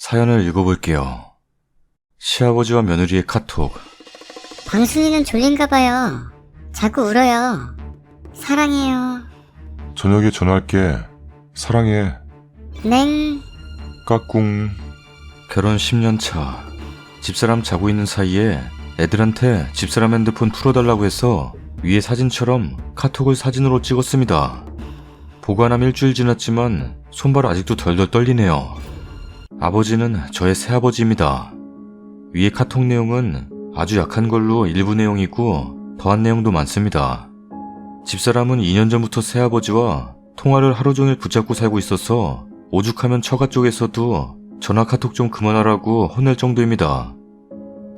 사연을 읽어볼게요. 시아버지와 며느리의 카톡. 광순이는 졸린가 봐요. 자꾸 울어요. 사랑해요. 저녁에 전화할게. 사랑해. 냉. 까꿍. 결혼 10년 차. 집사람 자고 있는 사이에 애들한테 집사람 핸드폰 풀어달라고 해서 위에 사진처럼 카톡을 사진으로 찍었습니다. 보관함 일주일 지났지만 손발 아직도 덜덜 떨리네요. 아버지는 저의 새아버지입니다. 위에 카톡 내용은 아주 약한 걸로 일부 내용이고 더한 내용도 많습니다. 집사람은 2년 전부터 새아버지와 통화를 하루 종일 붙잡고 살고 있어서 오죽하면 처가 쪽에서도 전화 카톡 좀 그만하라고 혼낼 정도입니다.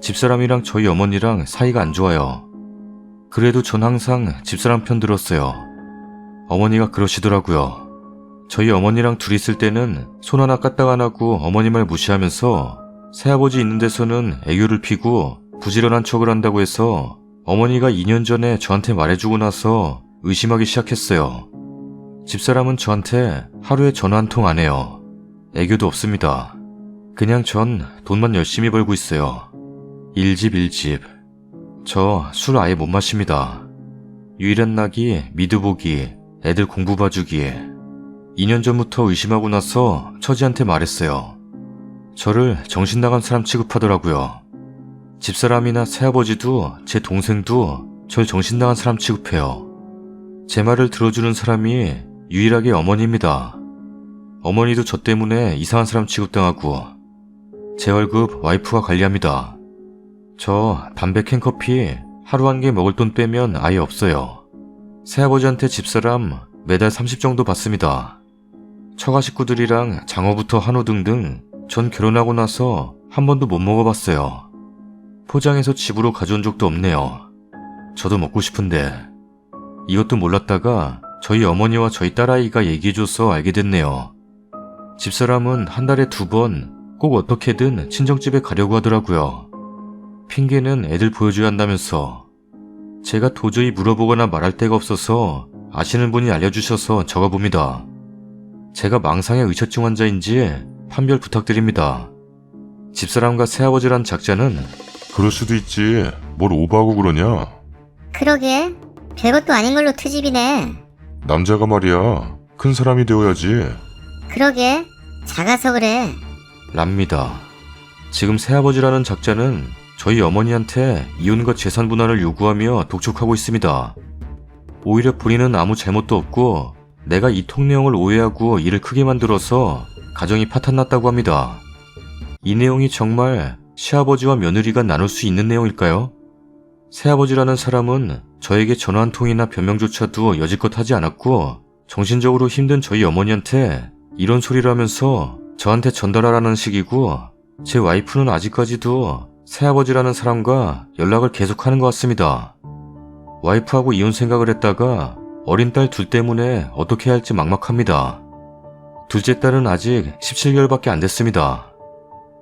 집사람이랑 저희 어머니랑 사이가 안 좋아요. 그래도 전 항상 집사람 편 들었어요. 어머니가 그러시더라고요. 저희 어머니랑 둘이 있을 때는 손 하나 까딱 안 하고 어머니 말 무시하면서 새아버지 있는 데서는 애교를 피고 부지런한 척을 한다고 해서 어머니가 2년 전에 저한테 말해주고 나서 의심하기 시작했어요. 집사람은 저한테 하루에 전화 한 통 안 해요. 애교도 없습니다. 그냥 전 돈만 열심히 벌고 있어요. 일집 일집. 저 술 아예 못 마십니다. 유일한 낙이 미드보기, 애들 공부 봐주기. 2년 전부터 의심하고 나서 처지한테 말했어요. 저를 정신 나간 사람 취급하더라고요. 집사람이나 새아버지도 제 동생도 절 정신 나간 사람 취급해요. 제 말을 들어주는 사람이 유일하게 어머니입니다. 어머니도 저 때문에 이상한 사람 취급당하고 제 월급 와이프가 관리합니다. 저 담배 캔 커피 하루 한 개 먹을 돈 빼면 아예 없어요. 새아버지한테 집사람 매달 30 정도 받습니다. 처가 식구들이랑 장어부터 한우 등등 전 결혼하고 나서 한 번도 못 먹어봤어요. 포장해서 집으로 가져온 적도 없네요. 저도 먹고 싶은데 이것도 몰랐다가 저희 어머니와 저희 딸아이가 얘기해줘서 알게 됐네요. 집사람은 한 달에 두 번 꼭 어떻게든 친정집에 가려고 하더라고요. 핑계는 애들 보여줘야 한다면서 제가 도저히 물어보거나 말할 데가 없어서 아시는 분이 알려주셔서 적어봅니다. 제가 망상의 의처증 환자인지 판별 부탁드립니다. 집사람과 새아버지란 작자는 그럴 수도 있지. 뭘 오버하고 그러냐? 그러게. 별것도 아닌 걸로 트집이네. 남자가 말이야. 큰 사람이 되어야지. 그러게. 작아서 그래. 랍니다. 지금 새아버지라는 작자는 저희 어머니한테 이혼과 재산 분할을 요구하며 독촉하고 있습니다. 오히려 본인은 아무 잘못도 없고 내가 이 통 내용을 오해하고 일을 크게 만들어서 가정이 파탄났다고 합니다. 이 내용이 정말 시아버지와 며느리가 나눌 수 있는 내용일까요? 새아버지라는 사람은 저에게 전화 한 통이나 변명조차도 여지껏 하지 않았고 정신적으로 힘든 저희 어머니한테 이런 소리를 하면서 저한테 전달하라는 식이고 제 와이프는 아직까지도 새아버지라는 사람과 연락을 계속하는 것 같습니다. 와이프하고 이혼 생각을 했다가 어린 딸 둘 때문에 어떻게 할지 막막합니다. 둘째 딸은 아직 17개월밖에 안 됐습니다.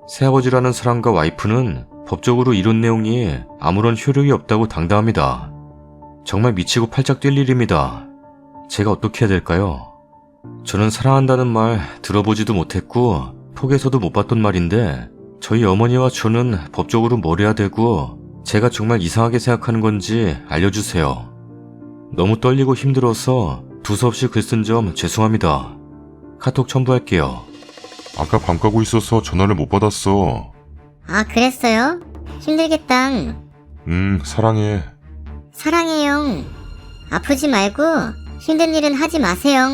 새아버지라는 사람과 와이프는 법적으로 이런 내용이 아무런 효력이 없다고 당당합니다. 정말 미치고 팔짝 뛸 일입니다. 제가 어떻게 해야 될까요? 저는 사랑한다는 말 들어보지도 못했고 톡에서도 못 봤던 말인데 저희 어머니와 저는 법적으로 뭘 해야 되고 제가 정말 이상하게 생각하는 건지 알려주세요. 너무 떨리고 힘들어서 두서없이 글 쓴 점 죄송합니다. 카톡 첨부할게요. 아까 밤 까고 있어서 전화를 못 받았어. 아, 그랬어요? 힘들겠다. 음, 사랑해. 사랑해요. 아프지 말고 힘든 일은 하지 마세요.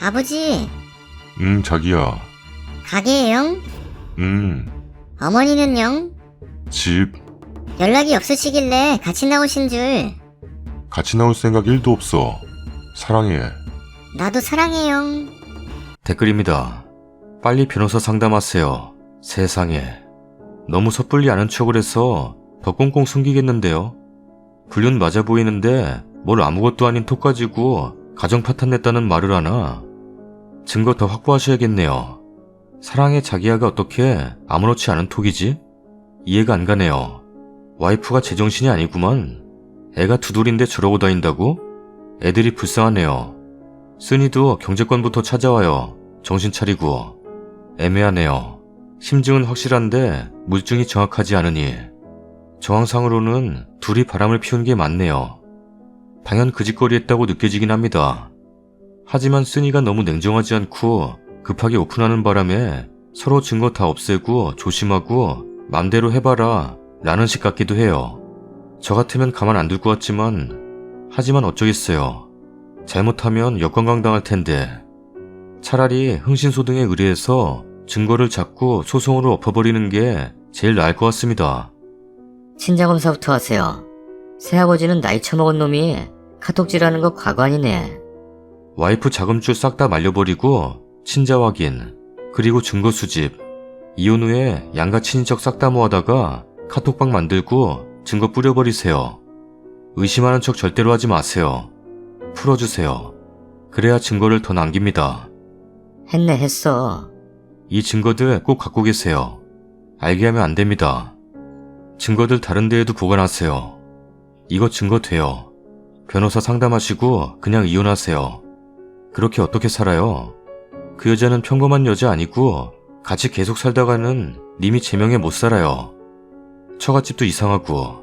아버지, 음, 자기야. 가게에요. 음, 어머니는요? 집. 연락이 없으시길래 같이 나오신 줄. 같이 나올 생각 1도 없어. 사랑해. 나도 사랑해요. 댓글입니다. 빨리 변호사 상담하세요. 세상에. 너무 섣불리 아는 척을 해서 더 꽁꽁 숨기겠는데요. 불륜 맞아 보이는데 뭘 아무것도 아닌 톡 가지고 가정 파탄 냈다는 말을 하나? 증거 더 확보하셔야겠네요. 사랑의 자기야가 어떻게 아무렇지 않은 톡이지? 이해가 안 가네요. 와이프가 제정신이 아니구만. 애가 두돌인데 저러고 다닌다고? 애들이 불쌍하네요. 쓴이도 경제권부터 찾아와요. 정신 차리고. 애매하네요. 심증은 확실한데 물증이 정확하지 않으니 정황상으로는 둘이 바람을 피운 게 맞네요. 당연 그 짓거리 했다고 느껴지긴 합니다. 하지만 쓰니가 너무 냉정하지 않고 급하게 오픈하는 바람에 서로 증거 다 없애고 조심하고 맘대로 해봐라 라는 식 같기도 해요. 저 같으면 가만 안 둘 것 같지만 하지만 어쩌겠어요. 잘못하면 역관광 당할 텐데 차라리 흥신소 등에 의뢰해서 증거를 잡고 소송으로 엎어버리는 게 제일 나을 것 같습니다. 친자 검사부터 하세요. 새아버지는 나이 처먹은 놈이 카톡질하는 거 과관이네. 와이프 자금줄 싹 다 말려버리고 친자 확인 그리고 증거 수집 이혼 후에 양가 친인척 싹 다 모아다가 카톡방 만들고 증거 뿌려버리세요. 의심하는 척 절대로 하지 마세요. 풀어주세요. 그래야 증거를 더 남깁니다. 했네 했어. 이 증거들 꼭 갖고 계세요. 알게 하면 안 됩니다. 증거들 다른 데에도 보관하세요. 이거 증거 돼요. 변호사 상담하시고 그냥 이혼하세요. 그렇게 어떻게 살아요? 그 여자는 평범한 여자 아니고 같이 계속 살다가는 님이 제명에 못 살아요. 처갓집도 이상하고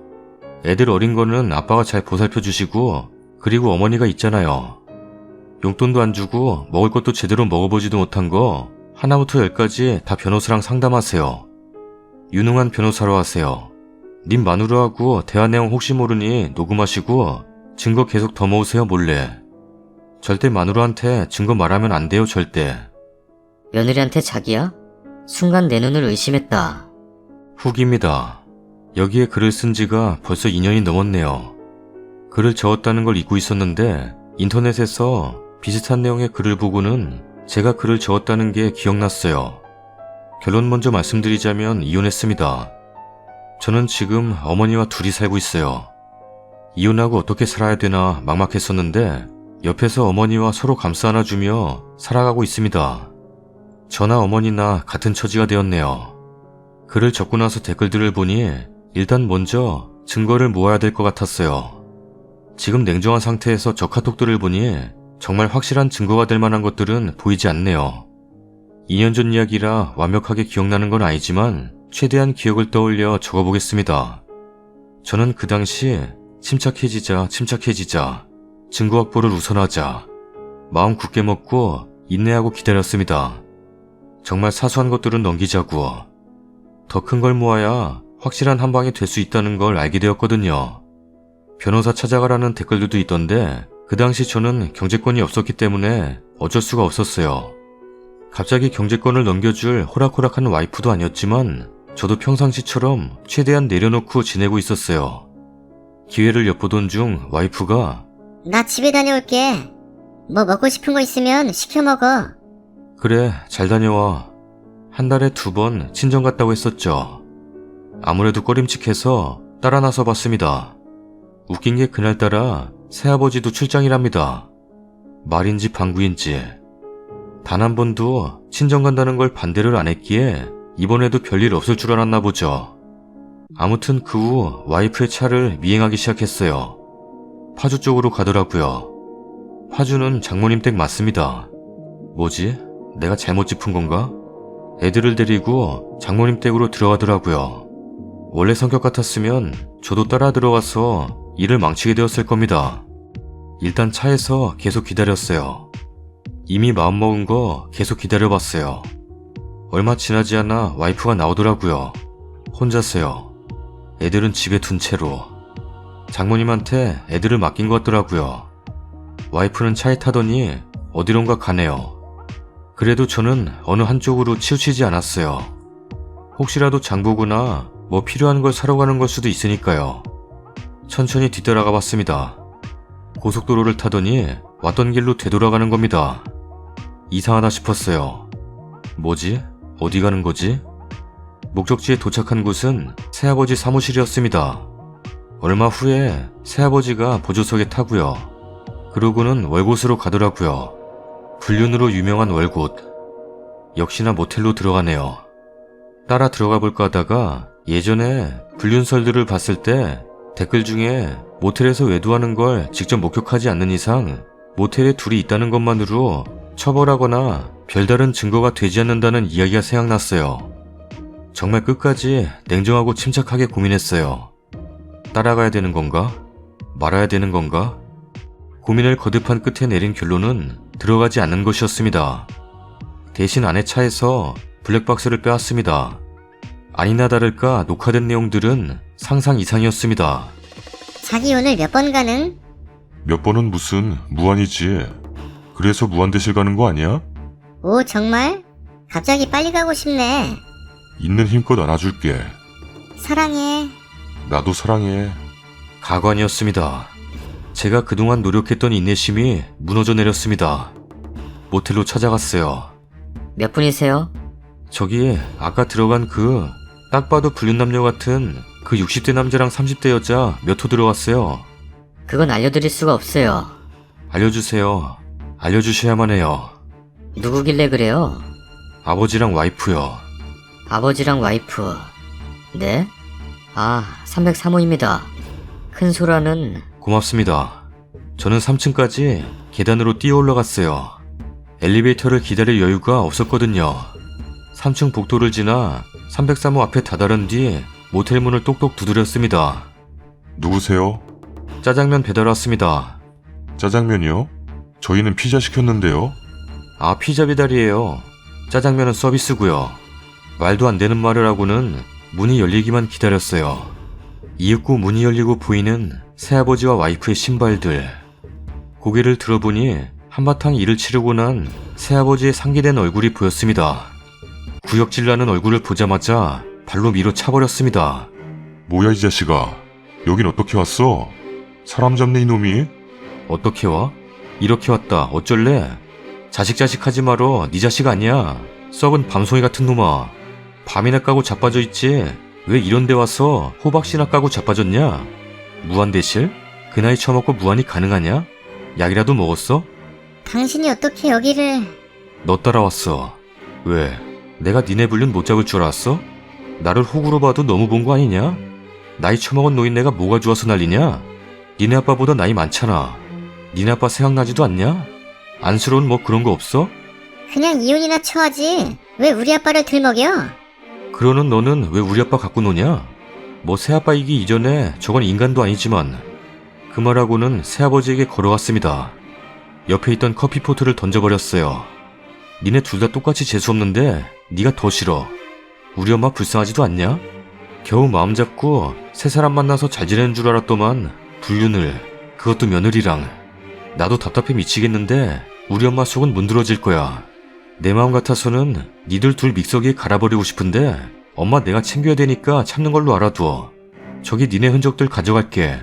애들 어린 거는 아빠가 잘 보살펴 주시고 그리고 어머니가 있잖아요. 용돈도 안 주고 먹을 것도 제대로 먹어보지도 못한 거 하나부터 열까지 다 변호사랑 상담하세요. 유능한 변호사로 하세요. 님 마누라 하고 대화 내용 혹시 모르니 녹음하시고 증거 계속 더 모으세요 몰래. 절대 마누라한테 증거 말하면 안 돼요 절대. 며느리한테 자기야? 순간 내 눈을 의심했다. 후기입니다. 여기에 글을 쓴 지가 벌써 2년이 넘었네요. 글을 적었다는 걸 잊고 있었는데 인터넷에서 비슷한 내용의 글을 보고는 제가 글을 적었다는 게 기억났어요. 결론 먼저 말씀드리자면 이혼했습니다. 저는 지금 어머니와 둘이 살고 있어요. 이혼하고 어떻게 살아야 되나 막막했었는데 옆에서 어머니와 서로 감싸 안아주며 살아가고 있습니다. 저나 어머니나 같은 처지가 되었네요. 글을 적고 나서 댓글들을 보니 일단 먼저 증거를 모아야 될 것 같았어요. 지금 냉정한 상태에서 저 카톡들을 보니 정말 확실한 증거가 될 만한 것들은 보이지 않네요. 2년 전 이야기라 완벽하게 기억나는 건 아니지만 최대한 기억을 떠올려 적어보겠습니다. 저는 그 당시 침착해지자 침착해지자 증거 확보를 우선하자 마음 굳게 먹고 인내하고 기다렸습니다. 정말 사소한 것들은 넘기자고 더 큰 걸 모아야 확실한 한 방이 될 수 있다는 걸 알게 되었거든요. 변호사 찾아가라는 댓글들도 있던데 그 당시 저는 경제권이 없었기 때문에 어쩔 수가 없었어요. 갑자기 경제권을 넘겨줄 호락호락한 와이프도 아니었지만 저도 평상시처럼 최대한 내려놓고 지내고 있었어요. 기회를 엿보던 중 와이프가 나 집에 다녀올게. 뭐 먹고 싶은 거 있으면 시켜 먹어. 그래 잘 다녀와 한 달에 두 번 친정 갔다고 했었죠. 아무래도 꺼림칙해서 따라 나서 봤습니다. 웃긴 게 그날따라 새아버지도 출장이랍니다. 말인지 방구인지 단 한 번도 친정 간다는 걸 반대를 안 했기에 이번에도 별일 없을 줄 알았나 보죠. 아무튼 그 후 와이프의 차를 미행하기 시작했어요. 파주 쪽으로 가더라고요. 파주는 장모님 댁 맞습니다. 뭐지? 내가 잘못 짚은 건가? 애들을 데리고 장모님 댁으로 들어가더라고요. 원래 성격 같았으면 저도 따라 들어가서 일을 망치게 되었을 겁니다. 일단 차에서 계속 기다렸어요. 이미 마음먹은 거 계속 기다려봤어요. 얼마 지나지 않아 와이프가 나오더라고요. 혼자서요. 애들은 집에 둔 채로. 장모님한테 애들을 맡긴 것 같더라고요. 와이프는 차에 타더니 어디론가 가네요. 그래도 저는 어느 한쪽으로 치우치지 않았어요. 혹시라도 장보거나 뭐 필요한 걸 사러 가는 걸 수도 있으니까요. 천천히 뒤따라가 봤습니다. 고속도로를 타더니 왔던 길로 되돌아가는 겁니다. 이상하다 싶었어요. 뭐지? 어디 가는 거지? 목적지에 도착한 곳은 새아버지 사무실이었습니다. 얼마 후에 새아버지가 보조석에 타고요. 그러고는 월곶으로 가더라고요. 불륜으로 유명한 월곶. 역시나 모텔로 들어가네요. 따라 들어가 볼까 하다가 예전에 불륜설들을 봤을 때 댓글 중에 모텔에서 외도하는 걸 직접 목격하지 않는 이상 모텔에 둘이 있다는 것만으로 처벌하거나 별다른 증거가 되지 않는다는 이야기가 생각났어요. 정말 끝까지 냉정하고 침착하게 고민했어요. 따라가야 되는 건가? 말아야 되는 건가? 고민을 거듭한 끝에 내린 결론은 들어가지 않는 것이었습니다. 대신 아내 차에서 블랙박스를 빼왔습니다. 아니나 다를까 녹화된 내용들은 상상 이상이었습니다. 자기 오늘 몇 번 가능? 몇 번은 무슨 무한이지. 그래서 무한대실 가는 거 아니야? 오 정말? 갑자기 빨리 가고 싶네. 있는 힘껏 안아줄게. 사랑해. 나도 사랑해. 가관이었습니다. 제가 그동안 노력했던 인내심이 무너져 내렸습니다. 모텔로 찾아갔어요. 몇 분이세요? 저기 아까 들어간 그 딱 봐도 불륜남녀 같은 그 60대 남자랑 30대 여자 몇 호 들어왔어요. 그건 알려드릴 수가 없어요. 알려주세요. 알려주셔야만 해요. 누구길래 그래요? 아버지랑 와이프요. 아버지랑 와이프. 네? 아, 303호입니다. 큰 소라는 고맙습니다. 저는 3층까지 계단으로 뛰어 올라갔어요. 엘리베이터를 기다릴 여유가 없었거든요. 3층 복도를 지나 303호 앞에 다다른 뒤 모텔 문을 똑똑 두드렸습니다. 누구세요? 짜장면 배달 왔습니다. 짜장면이요? 저희는 피자 시켰는데요. 아, 피자 배달이에요. 짜장면은 서비스고요. 말도 안 되는 말을 하고는 문이 열리기만 기다렸어요. 이윽고 문이 열리고 보이는 새아버지와 와이프의 신발들. 고개를 들어보니 한바탕 일을 치르고 난 새아버지의 상기된 얼굴이 보였습니다. 구역질 나는 얼굴을 보자마자 발로 밀어 차버렸습니다. 뭐야 이 자식아. 여긴 어떻게 왔어? 사람 잡네 이놈이? 어떻게 와? 이렇게 왔다. 어쩔래? 자식 자식 하지 말어. 네 자식 아니야. 썩은 밤송이 같은 놈아. 밤이나 까고 자빠져 있지. 왜 이런 데 와서 호박씨나 까고 자빠졌냐? 무한대실? 그 나이 처먹고 무한이 가능하냐? 약이라도 먹었어? 당신이 어떻게 여기를... 너 따라왔어. 왜? 내가 니네 불륜 못 잡을 줄 알았어? 나를 호구로 봐도 너무 본 거 아니냐? 나이 처먹은 노인네가 뭐가 좋아서 난리냐? 니네 아빠보다 나이 많잖아. 니네 아빠 생각나지도 않냐? 안쓰러운 뭐 그런 거 없어? 그냥 이혼이나 처하지. 왜 우리 아빠를 들먹여? 그러는 너는 왜 우리 아빠 갖고 노냐? 뭐 새아빠이기 이전에 저건 인간도 아니지만 그 말하고는 새아버지에게 걸어갔습니다. 옆에 있던 커피포트를 던져버렸어요. 니네 둘 다 똑같이 재수없는데 네가 더 싫어. 우리 엄마 불쌍하지도 않냐? 겨우 마음 잡고 새 사람 만나서 잘 지내는 줄 알았더만 불륜을 그것도 며느리랑 나도 답답해 미치겠는데 우리 엄마 속은 문드러질 거야. 내 마음 같아서는 니들 둘 믹서기에 갈아버리고 싶은데 엄마 내가 챙겨야 되니까 참는 걸로 알아두어. 저기 니네 흔적들 가져갈게.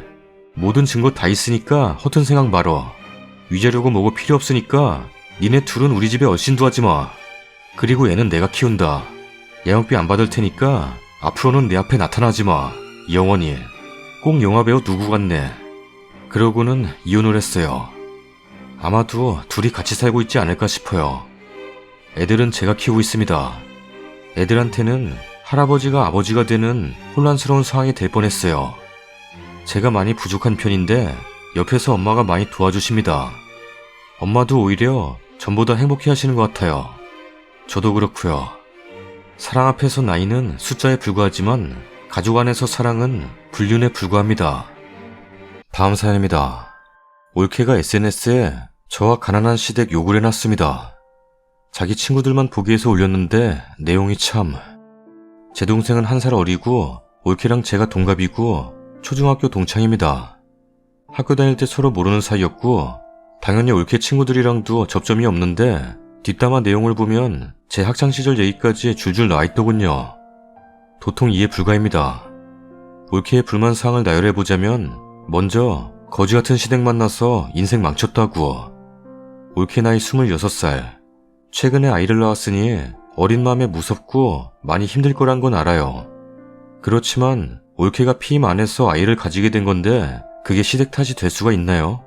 모든 증거 다 있으니까 허튼 생각 말어. 위자료고 뭐고 필요 없으니까 니네 둘은 우리 집에 얼씬도 하지 마. 그리고 얘는 내가 키운다. 야영비 안 받을 테니까 앞으로는 내 앞에 나타나지 마. 영원히. 꼭 영화배우 누구 같네. 그러고는 이혼을 했어요. 아마도 둘이 같이 살고 있지 않을까 싶어요. 애들은 제가 키우고 있습니다. 애들한테는 할아버지가 아버지가 되는 혼란스러운 상황이 될 뻔했어요. 제가 많이 부족한 편인데 옆에서 엄마가 많이 도와주십니다. 엄마도 오히려 전보다 행복해 하시는 것 같아요. 저도 그렇고요. 사랑 앞에서 나이는 숫자에 불과하지만 가족 안에서 사랑은 불륜에 불과합니다. 다음 사연입니다. 올케가 SNS에 저와 가난한 시댁 욕을 해놨습니다. 자기 친구들만 보기 위해서 올렸는데 내용이 참... 제 동생은 한 살 어리고 올케랑 제가 동갑이고 초중학교 동창입니다. 학교 다닐 때 서로 모르는 사이였고 당연히 올케 친구들이랑도 접점이 없는데 뒷담화 내용을 보면 제 학창시절 얘기까지 줄줄 나와있더군요. 도통 이해 불가입니다. 올케의 불만 사항을 나열해보자면 먼저 거지 같은 시댁 만나서 인생 망쳤다고 올케 나이 26살 최근에 아이를 낳았으니 어린 마음에 무섭고 많이 힘들 거란 건 알아요. 그렇지만 올케가 피임 안에서 아이를 가지게 된 건데 그게 시댁 탓이 될 수가 있나요?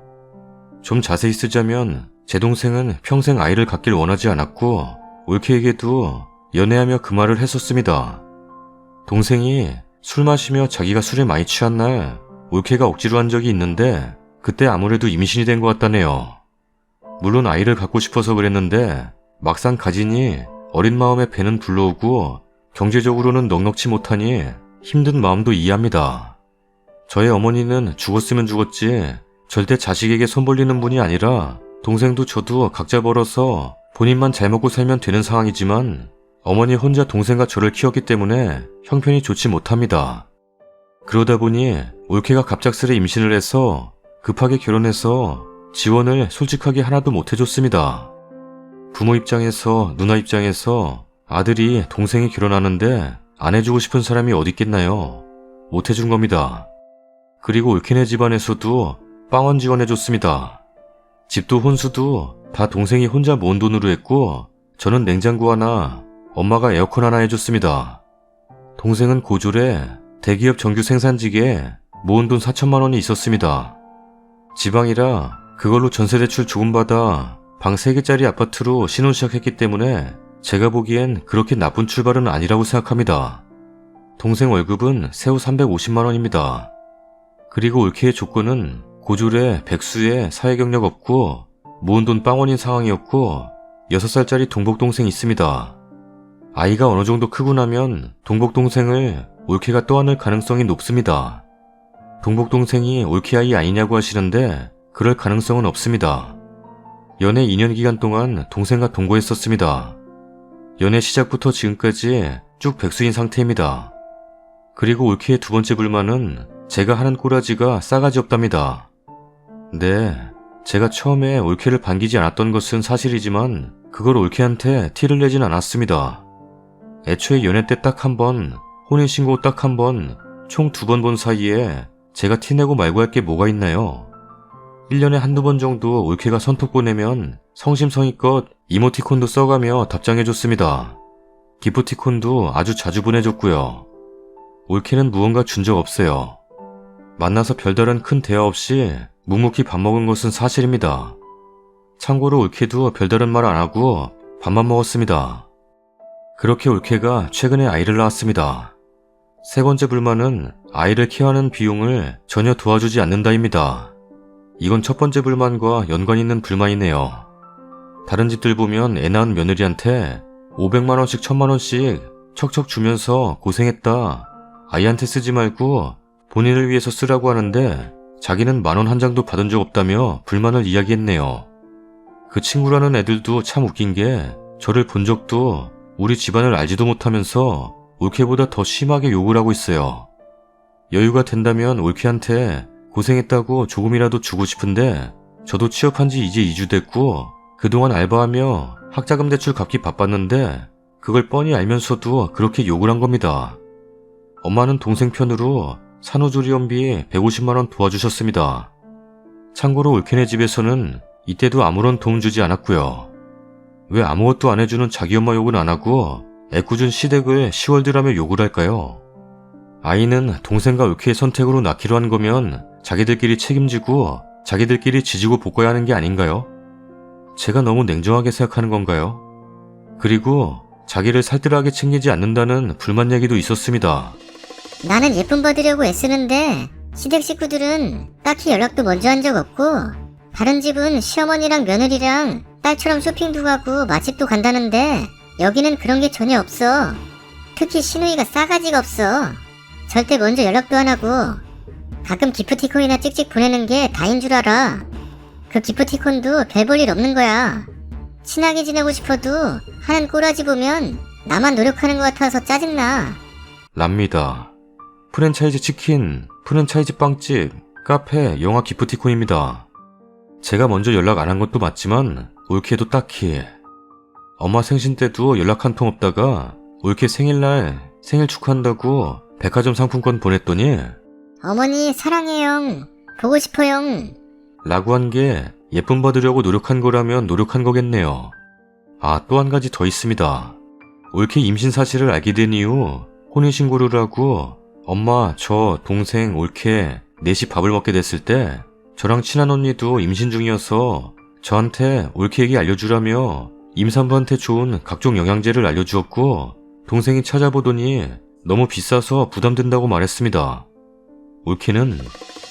좀 자세히 쓰자면 제 동생은 평생 아이를 갖길 원하지 않았고 올케에게도 연애하며 그 말을 했었습니다. 동생이 술 마시며 자기가 술에 많이 취한 날 올케가 억지로 한 적이 있는데 그때 아무래도 임신이 된 것 같다네요. 물론 아이를 갖고 싶어서 그랬는데 막상 가지니 어린 마음에 배는 불러오고 경제적으로는 넉넉지 못하니 힘든 마음도 이해합니다. 저의 어머니는 죽었으면 죽었지 절대 자식에게 손 벌리는 분이 아니라 동생도 저도 각자 벌어서 본인만 잘 먹고 살면 되는 상황이지만 어머니 혼자 동생과 저를 키웠기 때문에 형편이 좋지 못합니다. 그러다 보니 올케가 갑작스레 임신을 해서 급하게 결혼해서 지원을 솔직하게 하나도 못 해줬습니다. 부모 입장에서 누나 입장에서 아들이 동생이 결혼하는데 안 해주고 싶은 사람이 어디 있겠나요? 못 해준 겁니다. 그리고 올케네 집안에서도 빵원 지원해줬습니다. 집도 혼수도 다 동생이 혼자 모은 돈으로 했고 저는 냉장고 하나, 엄마가 에어컨 하나 해줬습니다. 동생은 고졸에 대기업 정규 생산직에 모은 돈 4천만 원이 있었습니다. 지방이라 그걸로 전세대출 조금 받아 방 3개짜리 아파트로 신혼 시작했기 때문에 제가 보기엔 그렇게 나쁜 출발은 아니라고 생각합니다. 동생 월급은 새우 350만 원입니다. 그리고 올케의 조건은 고졸에 백수에 사회 경력 없고 모은 돈 빵원인 상황이었고 6살짜리 동복동생 있습니다. 아이가 어느 정도 크고 나면 동복동생을 올케가 떠안을 가능성이 높습니다. 동복동생이 올케 아이 아니냐고 하시는데 그럴 가능성은 없습니다. 연애 2년 기간 동안 동생과 동거했었습니다. 연애 시작부터 지금까지 쭉 백수인 상태입니다. 그리고 올케의 두 번째 불만은 제가 하는 꼬라지가 싸가지 없답니다. 네, 제가 처음에 올케를 반기지 않았던 것은 사실이지만 그걸 올케한테 티를 내진 않았습니다. 애초에 연애 때 딱 한 번, 혼인신고 딱 한 번, 총 두 번 본 사이에 제가 티내고 말고 할 게 뭐가 있나요? 1년에 한두 번 정도 올케가 선톡 보내면 성심성의껏 이모티콘도 써가며 답장해줬습니다. 기프티콘도 아주 자주 보내줬고요. 올케는 무언가 준 적 없어요. 만나서 별다른 큰 대화 없이 묵묵히 밥 먹은 것은 사실입니다. 참고로 올케도 별다른 말 안 하고 밥만 먹었습니다. 그렇게 올케가 최근에 아이를 낳았습니다. 세 번째 불만은 아이를 케어하는 비용을 전혀 도와주지 않는다입니다. 이건 첫 번째 불만과 연관 있는 불만이네요. 다른 집들 보면 애 낳은 며느리한테 500만원씩 1000만원씩 척척 주면서 고생했다. 아이한테 쓰지 말고 본인을 위해서 쓰라고 하는데 자기는 만원 한 장도 받은 적 없다며 불만을 이야기했네요. 그 친구라는 애들도 참 웃긴 게 저를 본 적도 우리 집안을 알지도 못하면서 올케보다 더 심하게 욕을 하고 있어요. 여유가 된다면 올케한테 고생했다고 조금이라도 주고 싶은데 저도 취업한 지 이제 2주 됐고 그동안 알바하며 학자금 대출 갚기 바빴는데 그걸 뻔히 알면서도 그렇게 욕을 한 겁니다. 엄마는 동생 편으로 산후조리원비 150만원 도와주셨습니다. 참고로 올케네 집에서는 이때도 아무런 도움 주지 않았고요. 왜 아무것도 안 해주는 자기 엄마 욕은 안 하고 애꿎은 시댁을 시월드라며 욕을 할까요? 아이는 동생과 올케의 선택으로 낳기로 한 거면 자기들끼리 책임지고 자기들끼리 지지고 볶아야 하는 게 아닌가요? 제가 너무 냉정하게 생각하는 건가요? 그리고 자기를 살뜰하게 챙기지 않는다는 불만 얘기도 있었습니다. 나는 예쁨 받으려고 애쓰는데 시댁 식구들은 딱히 연락도 먼저 한 적 없고 다른 집은 시어머니랑 며느리랑 딸처럼 쇼핑도 가고 맛집도 간다는데 여기는 그런 게 전혀 없어. 특히 신우이가 싸가지가 없어. 절대 먼저 연락도 안 하고 가끔 기프티콘이나 찍찍 보내는 게 다인 줄 알아. 그 기프티콘도 별 볼 일 없는 거야. 친하게 지내고 싶어도 하는 꼬라지 보면 나만 노력하는 것 같아서 짜증나. 랍니다. 프랜차이즈 치킨, 프랜차이즈 빵집, 카페, 영화 기프티콘입니다. 제가 먼저 연락 안 한 것도 맞지만 올케도 딱히 엄마 생신 때도 연락 한 통 없다가 올케 생일날 생일 축하한다고 백화점 상품권 보냈더니 어머니 사랑해요. 보고 싶어요. 라고 한 게 예쁨 받으려고 노력한 거라면 노력한 거겠네요. 아, 또 한 가지 더 있습니다. 올케 임신 사실을 알게 된 이후 혼인신고를 하고 엄마, 저, 동생, 올케 넷이 밥을 먹게 됐을 때 저랑 친한 언니도 임신 중이어서 저한테 올케 얘기 알려주라며 임산부한테 좋은 각종 영양제를 알려주었고 동생이 찾아보더니 너무 비싸서 부담된다고 말했습니다. 올케는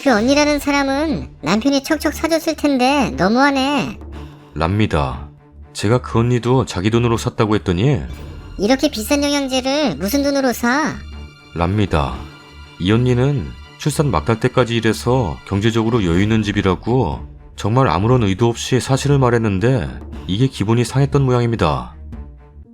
그 언니라는 사람은 남편이 척척 사줬을 텐데 너무하네. 랍니다. 제가 그 언니도 자기 돈으로 샀다고 했더니 이렇게 비싼 영양제를 무슨 돈으로 사? 랍니다. 이 언니는 출산 막달 때까지 일해서 경제적으로 여유 있는 집이라고 정말 아무런 의도 없이 사실을 말했는데 이게 기분이 상했던 모양입니다.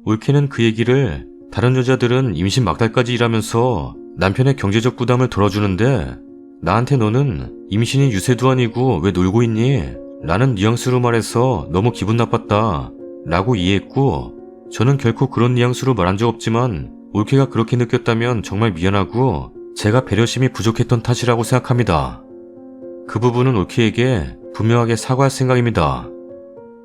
올케는 그 얘기를 다른 여자들은 임신 막달까지 일하면서 남편의 경제적 부담을 덜어주는데 나한테 너는 임신이 유세도 아니고 왜 놀고 있니? 라는 뉘앙스로 말해서 너무 기분 나빴다 라고 이해했고 저는 결코 그런 뉘앙스로 말한 적 없지만 올케가 그렇게 느꼈다면 정말 미안하고 제가 배려심이 부족했던 탓이라고 생각합니다. 그 부분은 올케에게 분명하게 사과할 생각입니다.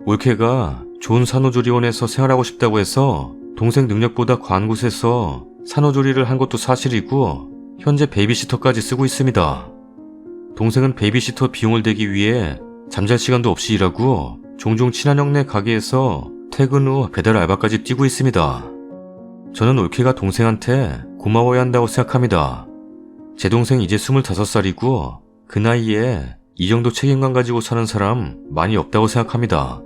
올케가 좋은 산후조리원에서 생활하고 싶다고 해서 동생 능력보다 과한 곳에서 산후조리를 한 것도 사실이고 현재 베이비시터까지 쓰고 있습니다. 동생은 베이비시터 비용을 대기 위해 잠잘 시간도 없이 일하고 종종 친한 형 네 가게에서 퇴근 후 배달 알바까지 뛰고 있습니다. 저는 올케가 동생한테 고마워야 한다고 생각합니다. 제 동생 이제 25살이고 그 나이에 이 정도 책임감 가지고 사는 사람 많이 없다고 생각합니다.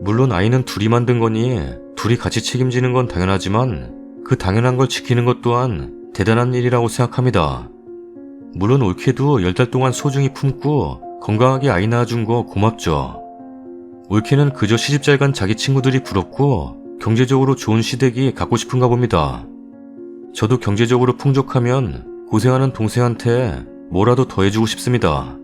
물론 아이는 둘이 만든 거니 둘이 같이 책임지는 건 당연하지만 그 당연한 걸 지키는 것 또한 대단한 일이라고 생각합니다. 물론 올케도 열달 동안 소중히 품고 건강하게 아이 낳아준 거 고맙죠. 올케는 그저 시집 잘 간 자기 친구들이 부럽고 경제적으로 좋은 시댁이 갖고 싶은가 봅니다. 저도 경제적으로 풍족하면 고생하는 동생한테 뭐라도 더 해주고 싶습니다.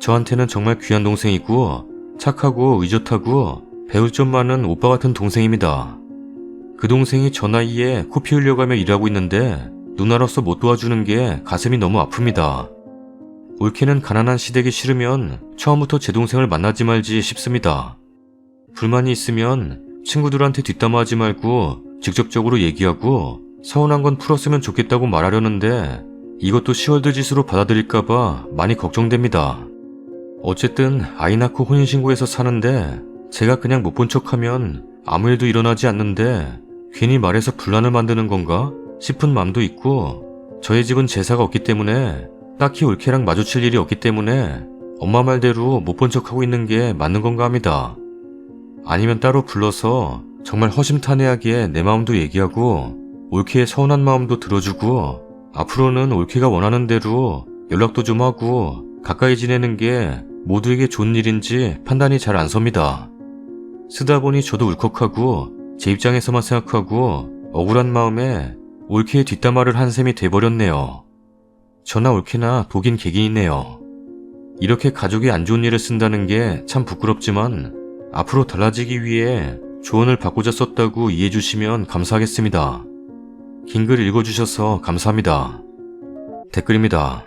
저한테는 정말 귀한 동생이고 착하고 의젓하고 배울 점 많은 오빠 같은 동생입니다. 그 동생이 저 나이에 코피 흘려가며 일하고 있는데 누나로서 못 도와주는 게 가슴이 너무 아픕니다. 올케는 가난한 시댁이 싫으면 처음부터 제 동생을 만나지 말지 싶습니다. 불만이 있으면 친구들한테 뒷담화하지 말고 직접적으로 얘기하고 서운한 건 풀었으면 좋겠다고 말하려는데 이것도 시월드 짓으로 받아들일까봐 많이 걱정됩니다. 어쨌든 아이 낳고 혼인신고해서 사는데 제가 그냥 못 본 척하면 아무 일도 일어나지 않는데 괜히 말해서 분란을 만드는 건가 싶은 마음도 있고 저희 집은 제사가 없기 때문에 딱히 올케랑 마주칠 일이 없기 때문에 엄마 말대로 못 본 척하고 있는 게 맞는 건가 합니다. 아니면 따로 불러서 정말 허심탄회하게 내 마음도 얘기하고 올케의 서운한 마음도 들어주고 앞으로는 올케가 원하는 대로 연락도 좀 하고 가까이 지내는 게 모두에게 좋은 일인지 판단이 잘 안 섭니다. 쓰다 보니 저도 울컥하고 제 입장에서만 생각하고 억울한 마음에 올케의 뒷담화를 한 셈이 돼버렸네요. 저나 올케나 독인 객이네요. 이렇게 가족이 안 좋은 일을 쓴다는 게 참 부끄럽지만 앞으로 달라지기 위해 조언을 받고자 썼다고 이해해 주시면 감사하겠습니다. 긴 글 읽어주셔서 감사합니다. 댓글입니다.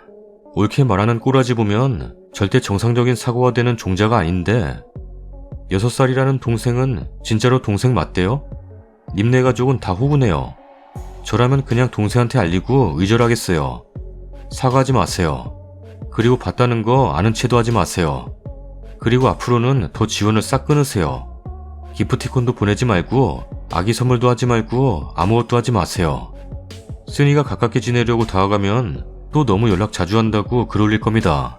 옳게 말하는 꼬라지 보면 절대 정상적인 사고가 되는 종자가 아닌데 6살이라는 동생은 진짜로 동생 맞대요? 님네 가족은 다 호구네요. 저라면 그냥 동생한테 알리고 의절하겠어요. 사과하지 마세요. 그리고 봤다는 거 아는 체도 하지 마세요. 그리고 앞으로는 더 지원을 싹 끊으세요. 기프티콘도 보내지 말고 아기 선물도 하지 말고 아무것도 하지 마세요. 쓰니가 가깝게 지내려고 다가가면 또 너무 연락 자주 한다고 글 올릴 겁니다.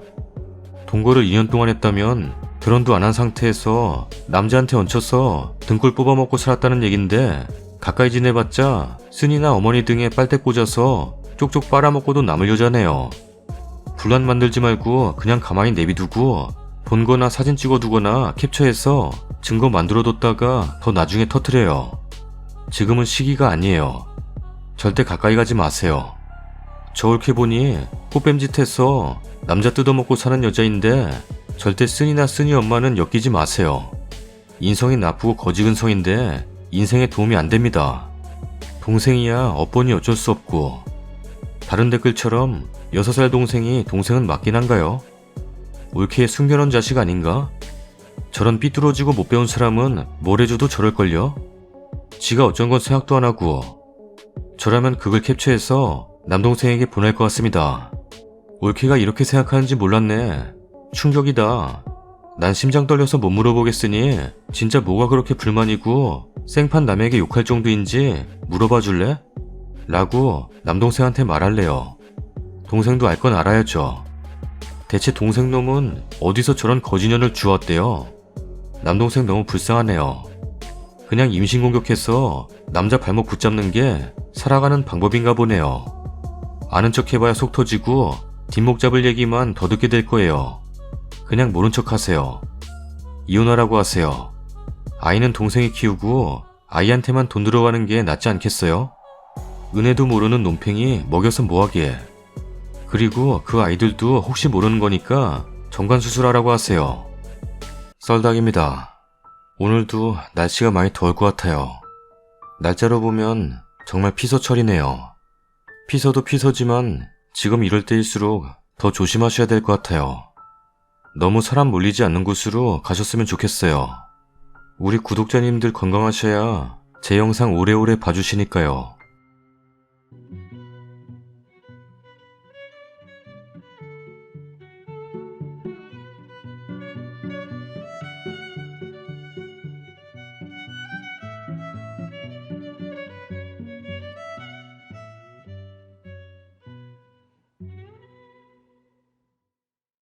동거를 2년 동안 했다면 결혼도 안 한 상태에서 남자한테 얹혀서 등골 뽑아먹고 살았다는 얘긴데 가까이 지내봤자 쓰니나 어머니 등에 빨대 꽂아서 쪽쪽 빨아먹고도 남을 여자네요. 분란 만들지 말고 그냥 가만히 내비두고 본 거나 사진 찍어 두거나 캡처해서 증거 만들어 뒀다가 더 나중에 터트려요. 지금은 시기가 아니에요. 절대 가까이 가지 마세요. 저 옳게 보니 꽃뱀짓해서 남자 뜯어먹고 사는 여자인데 절대 쓴이나 쓴이 엄마는 엮이지 마세요. 인성이 나쁘고 거지근성인데 인생에 도움이 안 됩니다. 동생이야 업보니 어쩔 수 없고 다른 댓글처럼 6살 동생이 동생은 맞긴 한가요? 올케의 숨겨놓은 자식 아닌가? 저런 삐뚤어지고 못 배운 사람은 뭘 해줘도 저럴걸요? 지가 어쩐 건 생각도 안 하고 저라면 그걸 캡처해서 남동생에게 보낼 것 같습니다. 올케가 이렇게 생각하는지 몰랐네. 충격이다. 난 심장 떨려서 못 물어보겠으니 진짜 뭐가 그렇게 불만이고 생판 남에게 욕할 정도인지 물어봐 줄래? 라고 남동생한테 말할래요. 동생도 알 건 알아야죠. 대체 동생 놈은 어디서 저런 거지년을 주었대요? 남동생 너무 불쌍하네요. 그냥 임신 공격해서 남자 발목 붙잡는 게 살아가는 방법인가 보네요. 아는 척 해봐야 속 터지고 뒷목 잡을 얘기만 더 듣게 될 거예요. 그냥 모른 척 하세요. 이혼하라고 하세요. 아이는 동생이 키우고 아이한테만 돈 들어가는 게 낫지 않겠어요? 은혜도 모르는 논팽이 먹여서 뭐하게. 그리고 그 아이들도 혹시 모르는 거니까 정관 수술하라고 하세요. 썰닭입니다. 오늘도 날씨가 많이 더울 것 같아요. 날짜로 보면 정말 피서철이네요. 피서도 피서지만 지금 이럴 때일수록 더 조심하셔야 될 것 같아요. 너무 사람 몰리지 않는 곳으로 가셨으면 좋겠어요. 우리 구독자님들 건강하셔야 제 영상 오래오래 봐주시니까요.